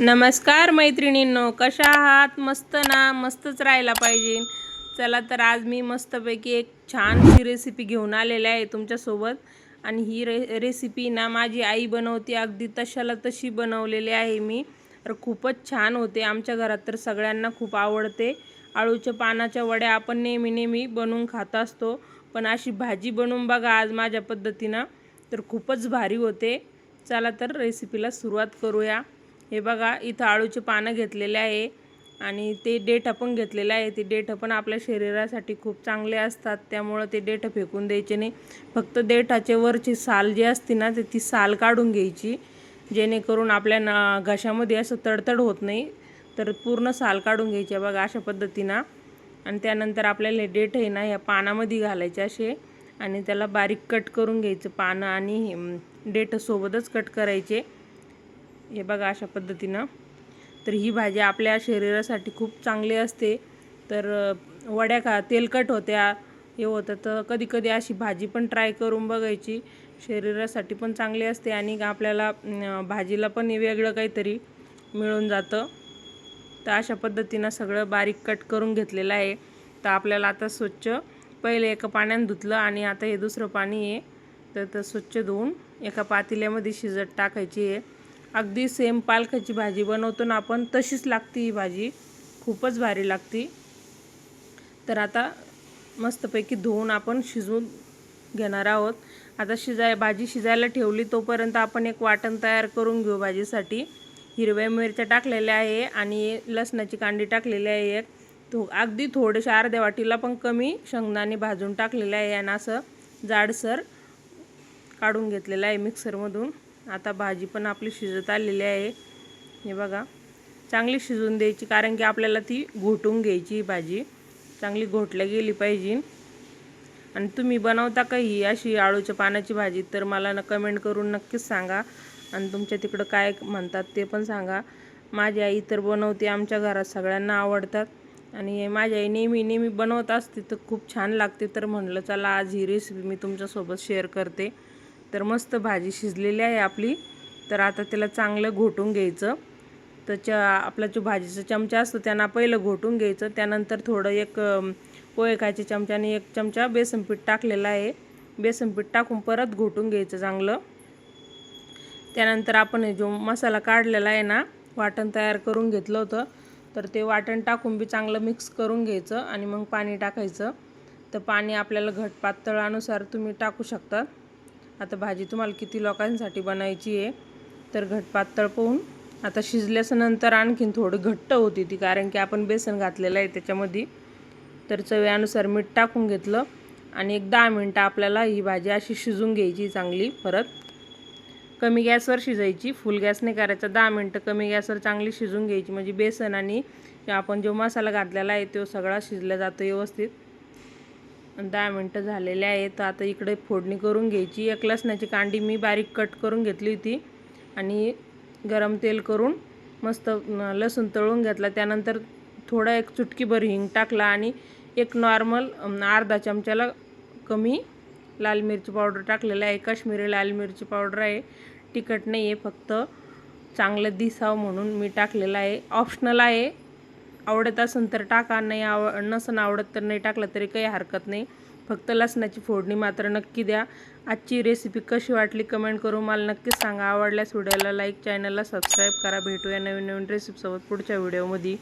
नमस्कार मैत्रिणींनो कशा आहात? मस्त ना? मस्तच राहायला पाहिजे. चला तर आज मी मस्तपैकी एक छानशी रेसिपी घेऊन आलेली आहे तुमच्यासोबत. आणि ही रे रेसिपी ना माझी आई बनवते अगदी तशाला तशी बनवलेली आहे मी. तर खूपच छान होते. आमच्या घरात तर सगळ्यांना खूप आवडते. आळूच्या पानाच्या वड्या आपण नेहमी नेहमी बनवून खात असतो. पण अशी भाजी बनवून बघा आज माझ्या पद्धतीनं. तर खूपच भारी होते. चला तर रेसिपीला सुरुवात करूया. हे बघा इथं आळूचे पानं घेतलेले आहे आणि ते डेठ पण घेतलेलं आहे. ते डेठ पण आपल्या शरीरासाठी खूप चांगले असतात. त्यामुळं ते डेठ फेकून द्यायचे नाही. फक्त देठाचे वरची साल जी असते ना ते ती साल काढून घ्यायची जेणेकरून आपल्या ना घशामध्ये असं तडतड होत नाही. तर पूर्ण साल काढून घ्यायची बघा अशा पद्धतीनं. आणि त्यानंतर आपल्याला हे डेठ आहे ना ह्या पानामध्ये घालायचे असे. आणि त्याला बारीक कट करून घ्यायचं पानं आणि डेठ सोबतच कट करायचे. हे बघा अशा पद्धतीनं. तर ही भाजी आपल्या शरीरासाठी खूप चांगली असते. तर वड्या का तेलकट होत्या हे होतं तर कधी कधी अशी भाजी पण ट्राय करून बघायची. शरीरासाठी पण चांगली असते आणि आपल्याला भाजीला पण वेगळं काहीतरी मिळून जातं. तर अशा पद्धतीनं सगळं बारीक कट करून घेतलेलं आहे. तर आपल्याला आता स्वच्छ पहिले एका पाण्यानं धुतलं आणि आता हे दुसरं पाणी आहे. तर तर स्वच्छ धुवून एका पातेल्यामध्ये शिजत टाकायची आहे. अगदी सेम पालकाची भाजी बनवतो ना आपण तशीच लागते ही भाजी. खूपच भारी लागते. तर आता मस्तपैकी धुवून आपण शिजवून घेणार आहोत. आता शिजाय भाजी शिजायला ठेवली तोपर्यंत आपण एक वाटण तयार करून घेऊ भाजीसाठी. हिरव्या मिरच्या टाकलेल्या आहे आणि लसणाची कांडी टाकलेली आहे एक. तो अगदी थोडेसे अर्ध्या वाटीला पण कमी शेंगदाणे भाजून टाकलेले आहे आणि असं जाडसर काढून घेतलेलं आहे मिक्सरमधून आता भाजी पण आपली शिजत आलेली आहे. हे बघा चांगली शिजवून द्यायची कारण की आपल्याला ती घोटून घ्यायची भाजी. चांगली घोटल्या गेली पाहिजे. आणि तुम्ही बनवता का ही अशी आळूच्या पानाची भाजी तर मला न कमेंट करून नक्कीच सांगा. आणि तुमच्या तिकडं काय म्हणतात ते पण सांगा. माझी आई तर बनवते आमच्या घरात सगळ्यांना आवडतात. आणि माझी आई नेहमी नेहमी बनवत असते तर खूप छान लागते. तर म्हणलं चला आज ही रेसिपी मी तुमच्यासोबत शेअर करते. तर मस्त भाजी शिजलेली आहे आपली. तर आता त्याला चांगलं घोटून घ्यायचं. त्याच्या आपला जो भाजीचा चमचा असतो त्यांना पहिलं घोटून घ्यायचं. त्यानंतर थोडं एक पोहे खायच्या चमच्याने एक चमचा बेसनपीठ टाकलेला आहे. बेसनपीठ टाकून परत घोटून घ्यायचं चांगलं. त्यानंतर आपण जो मसाला काढलेला आहे ना वाटण तयार करून घेतलं होतं. तर ते वाटण टाकून बी चांगलं मिक्स करून घ्यायचं आणि मग पाणी टाकायचं. तर पाणी आपल्याला घट पातळानुसार तुम्ही टाकू शकता. आता भाजी तुम्हाला किती लोकांसाठी बनायची आहे तर घट पातळ पोहून आता शिजल्याच्यानंतर आणखीन थोडं घट्ट होती ती कारण की आपण बेसन घातलेलं आहे त्याच्यामध्ये. तर चव्यानुसार मीठ टाकून घेतलं आणि एक दहा मिनटं आपल्याला ही भाजी अशी शिजून घ्यायची चांगली परत. कमी गॅसवर शिजायची फुल गॅस नाही करायचा दहा मिनटं कमी गॅसवर चांगली शिजून घ्यायची. म्हणजे बेसन आणि आपण जो मसाला घातलेला आहे तो सगळा शिजला जातो व्यवस्थित. दहा मिनटं झालेले आहेत. आता इकडे फोडणी करून घ्यायची. एक लसणाची कांडी मी बारीक कट करून घेतली होती. आणि गरम तेल करून मस्त लसूण तळून घेतला. त्यानंतर थोडा एक चुटकीभर हिंग टाकला आणि एक नॉर्मल अर्धा चमच्याला कमी लाल मिरची पावडर टाकलेला आहे. काश्मीरी लाल मिरची पावडर आहे. तिखट नाही आहे फक्त चांगलं दिसावं म्हणून मी टाकलेलं आहे. ऑप्शनल आहे. आवडत असेल तर टाका नाही आव नसन आवडत तर नाही टाकलं तरी काही हरकत नाही. फक्त लसणाची फोडणी मात्र नक्की द्या. आजची रेसिपी कशी वाटली कमेंट करून मला नक्कीच सांगा. आवडल्यास व्हिडिओला लाईक चॅनलला सबस्क्राईब करा. भेटूया नवीन नवीन रेसिपीसोबत पुढच्या व्हिडिओमध्ये